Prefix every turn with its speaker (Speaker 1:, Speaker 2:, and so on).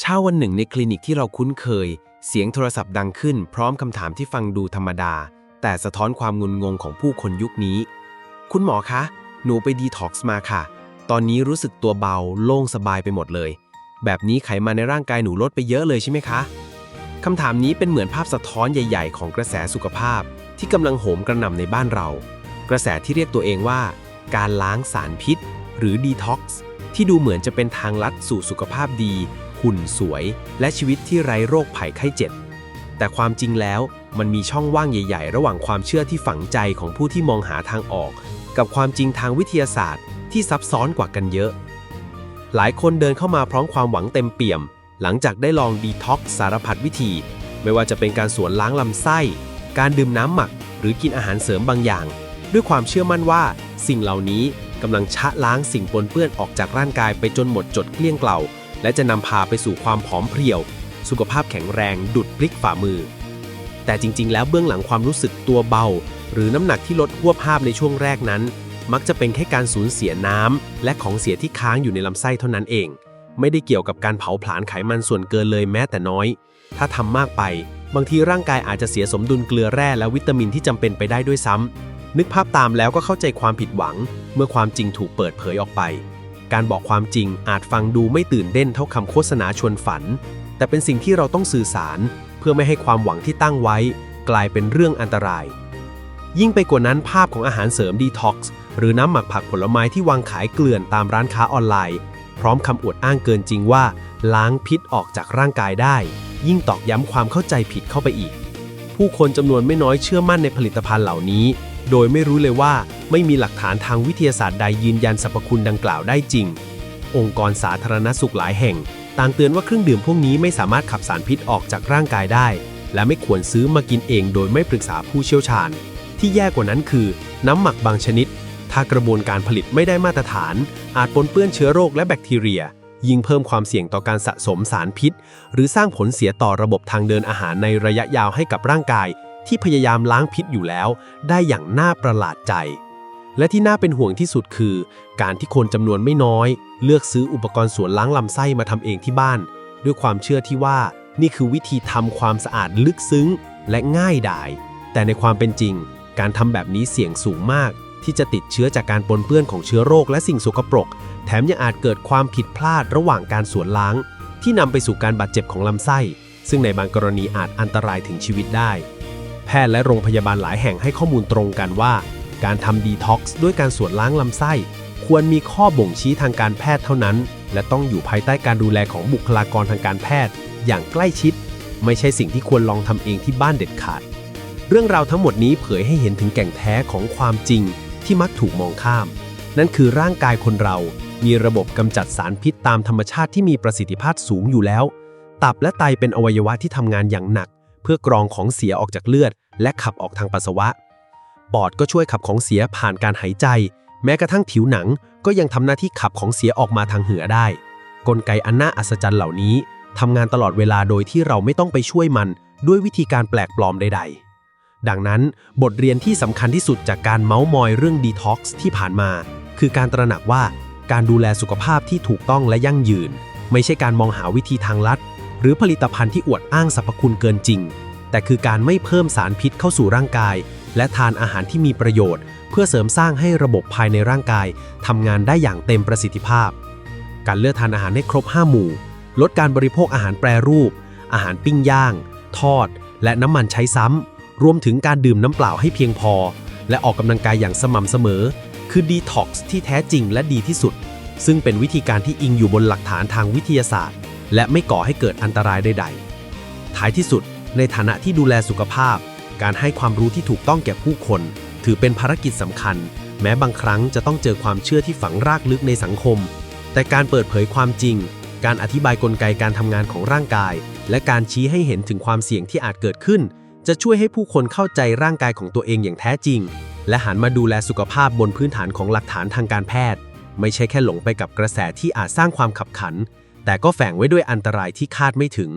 Speaker 1: เช้าวันหนึ่งในคลินิกที่เราคุ้นเคย เสียงโทรศัพท์ดังขึ้น พร้อมคำถามที่ฟังดูธรรมดา แต่สะท้อนความงุนงงของผู้คนยุคนี้ คุณหมอคะ หนูไปดีท็อกซ์มาค่ะ ตอนนี้รู้สึกตัวเบา โล่งสบายไปหมดเลย แบบนี้ไขมันในร่างกายหนูลดไปเยอะเลยใช่ไหมคะคำถามนี้เป็นเหมือนภาพสะท้อนใหญ่ ๆ ของกระแสสุขภาพ ที่กำลังโหมกระหน่ำในบ้านเรา กระแสที่เรียกตัวเองว่า การล้างสารพิษ หรือดีท็อกซ์ที่ดูเหมือนจะเป็นทางลัดสู่สุขภาพดี หุ่นสวย และชีวิตที่ไร้โรคภัยไข้เจ็บ แต่ความจริงแล้วมันมีช่องว่างใหญ่ๆ ระหว่างความเชื่อที่ฝังใจของผู้ที่มองหาทางออก กับความจริงทางวิทยาศาสตร์ ที่ซับซ้อนกว่ากันเยอะ หลายคนเดินเข้ามาพร้อมความหวังเต็มเปี่ยม หลังจากได้ลองดีท็อกซ์สารพัดวิธี ไม่ว่าจะเป็นการสวนล้างลำไส้ การดื่มน้ำหมัก หรือกินอาหารเสริมบางอย่าง ด้วยความเชื่อมั่นว่า สิ่งเหล่านี้กำลังชะล้างสิ่งปนเปื้อนออกจากร่างกายไปจนหมดจดเกลี้ยงเกล่า และจะนำพาไปสู่ความผอมเพรียว สุขภาพแข็งแรง ดุดพลิกฝ่ามือ แต่จริง ๆ แล้วเบื้องหลังความรู้สึกตัวเบา หรือน้ำหนักที่ลดหัวภาพในช่วงแรกนั้น มักจะเป็นแค่การสูญเสียน้ำและของเสียที่ค้างอยู่ในลำไส้เท่านั้นเอง ไม่ได้เกี่ยวกับการเผาผลาญไขมันส่วนเกินเลยแม้แต่น้อย ถ้าทำมากไป บางทีร่างกายอาจจะเสียสมดุลเกลือแร่และวิตามินที่จำเป็นไปได้ด้วยซ้ำนึกภาพตามแล้วก็เข้าใจความผิดหวัง เมื่อความจริงถูกเปิดเผยออกไป การบอกความจริงอาจฟังดูไม่ตื่นเต้นเท่าคำโฆษณาชวนฝัน แต่เป็นสิ่งที่เราต้องสื่อสาร เพื่อไม่ให้ความหวังที่ตั้งไว้ กลายเป็นเรื่องอันตราย ยิ่งไปกว่านั้นภาพของอาหารเสริมดีท็อกซ์หรือน้ำหมักผักผลไม้ที่วางขายเกลื่อนตามร้านค้าออนไลน์ พร้อมคำอวดอ้างเกินจริงว่า ล้างพิษออกจากร่างกายได้ ยิ่งตอกย้ำความเข้าใจผิดเข้าไปอีก ผู้คนจำนวนไม่น้อยเชื่อมั่นในผลิตภัณฑ์เหล่านี้ โดยไม่รู้เลยว่าไม่มีหลักฐานทางวิทยาศาสตร์ใดยืนยันสรรพคุณดังกล่าวได้จริง องค์กรสาธารณสุขหลายแห่ง ต่างเตือนว่าเครื่องดื่มพวกนี้ไม่สามารถขับสารพิษออกจากร่างกายได้ และไม่ควรซื้อมากินเองโดยไม่ปรึกษาผู้เชี่ยวชาญ ที่แย่กว่านั้นคือ น้ำหมักบางชนิด ถ้ากระบวนการผลิตไม่ได้มาตรฐาน อาจปนเปื้อนเชื้อโรคและแบคทีเรีย ยิ่งเพิ่มความเสี่ยงต่อการสะสมสารพิษ หรือสร้างผลเสียต่อระบบทางเดินอาหารในระยะยาวให้กับร่างกาย ที่พยายามล้างพิษอยู่แล้ว ได้อย่างน่าประหลาดใจ และที่น่าเป็นห่วงที่สุดคือ การที่คนจำนวนไม่น้อย เลือกซื้ออุปกรณ์สวนล้างลำไส้มาทำเองที่บ้าน ด้วยความเชื่อที่ว่านี่คือวิธีทำความสะอาดลึกซึ้ง และง่ายดาย แต่ในความเป็นจริง การทำแบบนี้เสี่ยงสูงมาก ที่จะติดเชื้อจากการปนเปื้อนของเชื้อโรคและสิ่งสกปรก แถมยังอาจเกิดความผิดพลาดระหว่างการสวนล้าง ที่นำไปสู่การบาดเจ็บของลำไส้ ซึ่งในบางกรณีอาจอันตรายถึงชีวิตได้ แพทย์และโรงพยาบาลหลายแห่งให้ข้อมูลตรงกันว่า การทำดีท็อกซ์ด้วยการสวนล้างลำไส้ ควรมีข้อบ่งชี้ทางการแพทย์เท่านั้น และต้องอยู่ภายใต้การดูแลของบุคลากรทางการแพทย์ อย่างใกล้ชิด ไม่ใช่สิ่งที่ควรลองทำเองที่บ้านเด็ดขาด เรื่องราวทั้งหมดนี้เผยให้เห็นถึงแก่งแท้ของความจริง ที่มักถูกมองข้าม นั่นคือร่างกายคนเรา มีระบบกำจัดสารพิษตามธรรมชาติที่มีประสิทธิภาพสูงอยู่แล้ว ตับและไตเป็นอวัยวะที่ทำงานอย่างหนัก เพื่อกรองของเสียออกจากเลือด และขับออกทางปัสสาวะ ปอดก็ช่วยขับของเสียผ่านการหายใจ แม้กระทั่งผิวหนังก็ยังทำหน้าที่ขับของเสียออกมาทางเหงื่อได้ กลไกอันน่าอัศจรรย์เหล่านี้ทำงานตลอดเวลาโดยที่เราไม่ต้องไปช่วยมัน ด้วยวิธีการแปลกปลอมใด ๆ ดังนั้นบทเรียนที่สำคัญที่สุดจากการเมาส์มอยเรื่องดีท็อกซ์ที่ผ่านมา คือการตระหนักว่าการดูแลสุขภาพที่ถูกต้องและยั่งยืน ไม่ใช่การมองหาวิธีทางลัด หรือผลิตภัณฑ์ที่อวดอ้างสรรพคุณเกินจริง แต่คือการไม่เพิ่มสารพิษเข้าสู่ร่างกาย และทานอาหารที่มีประโยชน์ เพื่อเสริมสร้างให้ระบบภายในร่างกายทำงานได้อย่างเต็มประสิทธิภาพ การเลือกทานอาหารให้ครบ 5 หมู่ ลดการบริโภคอาหารแปรรูป อาหารปิ้งย่าง ทอด และน้ำมันใช้ซ้ำรวมถึงการดื่มน้ำเปล่าให้เพียงพอ และออกกำลังกายอย่างสม่ำเสมอ คือดีท็อกซ์ที่แท้จริงและดีที่สุดซึ่งเป็นวิธีการที่อิงอยู่บนหลักฐานทางวิทยาศาสตร์ และไม่ก่อให้เกิดอันตรายใดๆ ท้ายที่สุด ในฐานะที่ดูแลสุขภาพ การให้ความรู้ที่ถูกต้องแก่ผู้คน ถือเป็นภารกิจสำคัญ แม้บางครั้งจะต้องเจอความเชื่อที่ฝังรากลึกในสังคม แต่การเปิดเผยความจริง การอธิบายกลไกการทำงานของร่างกาย และการชี้ให้เห็นถึงความเสี่ยงที่อาจเกิดขึ้น จะช่วยให้ผู้คนเข้าใจร่างกายของตัวเองอย่างแท้จริง และหันมาดูแลสุขภาพบนพื้นฐานของหลักฐานทางการแพทย์ ไม่ใช่แค่หลงไปกับกระแสที่อาจสร้างความขับขัน แต่ก็แฝงไว้ด้วยอันตรายที่คาดไม่ถึง